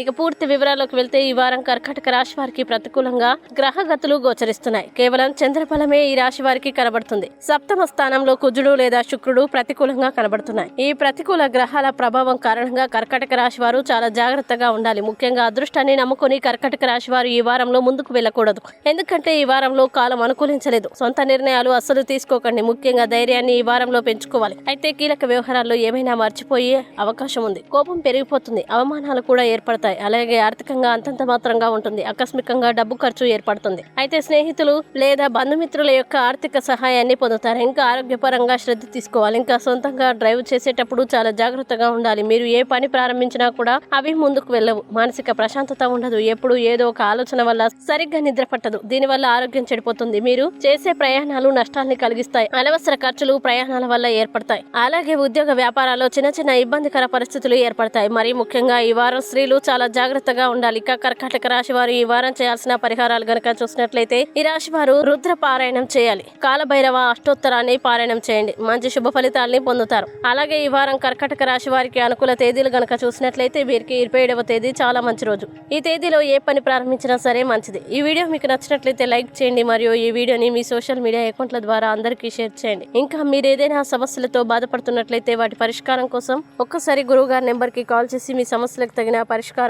ఇక పూర్తి వివరాల్లోకి వెళ్తే ఈ వారం కర్కాటక రాశి వారికి ప్రతికూలంగా గ్రహగతులు గోచరిస్తున్నాయి. కేవలం చంద్రఫలమే ఈ రాశి వారికి కనబడుతుంది. సప్తమ స్థానంలో కుజుడు లేదా శుక్రుడు ప్రతికూలంగా కనబడుతున్నాయి. ఈ ప్రతికూల గ్రహాల ప్రభావం కారణంగా కర్కాటక రాశి వారు చాలా జాగ్రత్తగా ఉండాలి. ముఖ్యంగా అదృష్టాన్ని నమ్ముకుని కర్కాటక రాశి వారు ఈ వారంలో ముందుకు వెళ్ళకూడదు. ఎందుకంటే ఈ వారంలో కాలం అనుకూలించలేదు. సొంత నిర్ణయాలు అస్సలు తీసుకోకండి. ముఖ్యంగా ధైర్యాన్ని ఈ వారంలో పెంచుకోవాలి. అయితే కీలక వ్యవహారాల్లో ఏమైనా మర్చిపోయే అవకాశం ఉంది. కోపం పెరిగిపోతుంది. అవమానాలు కూడా ఏర్పడతాయి. అలాగే ఆర్థికంగా అంతంత మాత్రంగా ఉంటుంది. ఆకస్మికంగా డబ్బు ఖర్చు ఏర్పడుతుంది. అయితే స్నేహితులు లేదా బంధుమిత్రుల యొక్క ఆర్థిక సహాయాన్ని పొందుతారు. ఇంకా ఆరోగ్యపరంగా శ్రద్ధ తీసుకోవాలి. ఇంకా సొంతంగా డ్రైవ్ చేసేటప్పుడు చాలా జాగ్రత్తగా ఉండాలి. మీరు ఏ పని ప్రారంభించినా కూడా అవి ముందుకు వెళ్ళవు. మానసిక ప్రశాంతత ఉండదు. ఎప్పుడు ఏదో ఒక ఆలోచన వల్ల సరిగ్గా నిద్ర పట్టదు. దీనివల్ల ఆరోగ్యం చెడిపోతుంది. మీరు చేసే ప్రయాణాలు నష్టాల్ని కలిగిస్తాయి. అనవసర ఖర్చులు ప్రయాణాల వల్ల ఏర్పడతాయి. అలాగే ఉద్యోగ వ్యాపారాల్లో చిన్న చిన్న ఇబ్బందికర పరిస్థితులు ఏర్పడతాయి. మరి ముఖ్యంగా ఈ వారం స్త్రీలు చాలా జాగ్రత్తగా ఉండాలి. ఇక కర్కాటక రాశి వారు ఈ వారం చేయాల్సిన పరిహారాలు గనక చూసినట్లయితే ఈ రాశి వారు రుద్ర పారాయణం చేయాలి. కాలభైరవ అష్టోత్తరాన్ని పారాయణం చేయండి. మంచి శుభ ఫలితాల్ని పొందుతారు. అలాగే ఈ వారం కర్కాటక రాశి వారికి అనుకూల తేదీలు గనక చూసినట్లయితే వీరికి ఇరవై ఏడవ తేదీ చాలా మంచి రోజు. ఈ తేదీలో ఏ పని ప్రారంభించినా సరే మంచిది. ఈ వీడియో మీకు నచ్చినట్లయితే లైక్ చేయండి. మరియు ఈ వీడియోని మీ సోషల్ మీడియా అకౌంట్ల ద్వారా అందరికీ షేర్ చేయండి. ఇంకా మీరు ఏదైనా సమస్యలతో బాధపడుతున్నట్లయితే వాటి పరిష్కారం కోసం ఒక్కసారి గురువు గారి నెంబర్కి కాల్ చేసి మీ సమస్యలకు తగిన పరిష్కారం